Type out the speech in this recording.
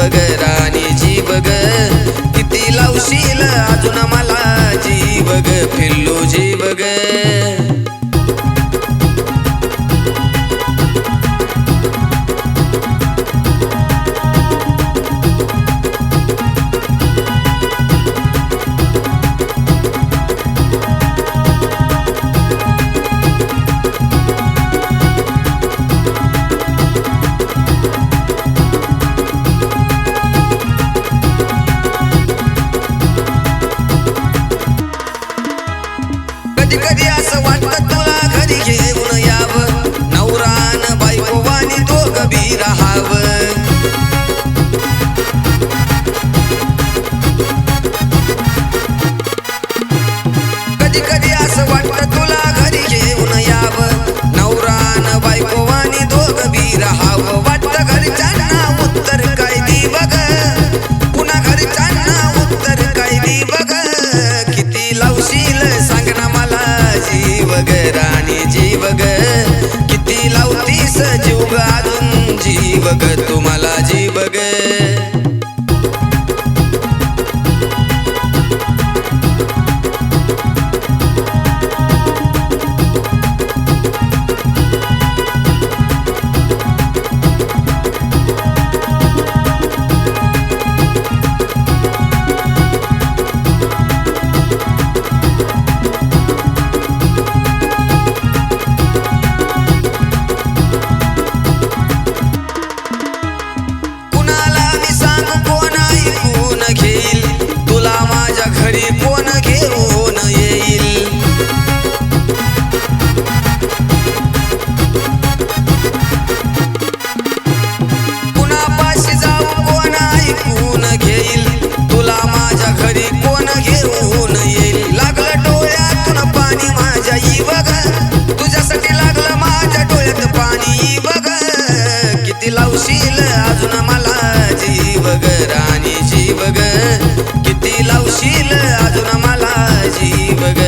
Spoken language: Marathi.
बघ राणी जी बघ. किती लावशील अजून मला जी बघ. फिल्लू जी कधी कधी असं वाटतं तुला घरी घेऊन याव. नवरान बायको वाणी तो कभी राहाव. कधी कधी असं वाटतं look लावशील अजून मला जीव ग राणी जीव ग. किती लावशील अजून मला जीव ग.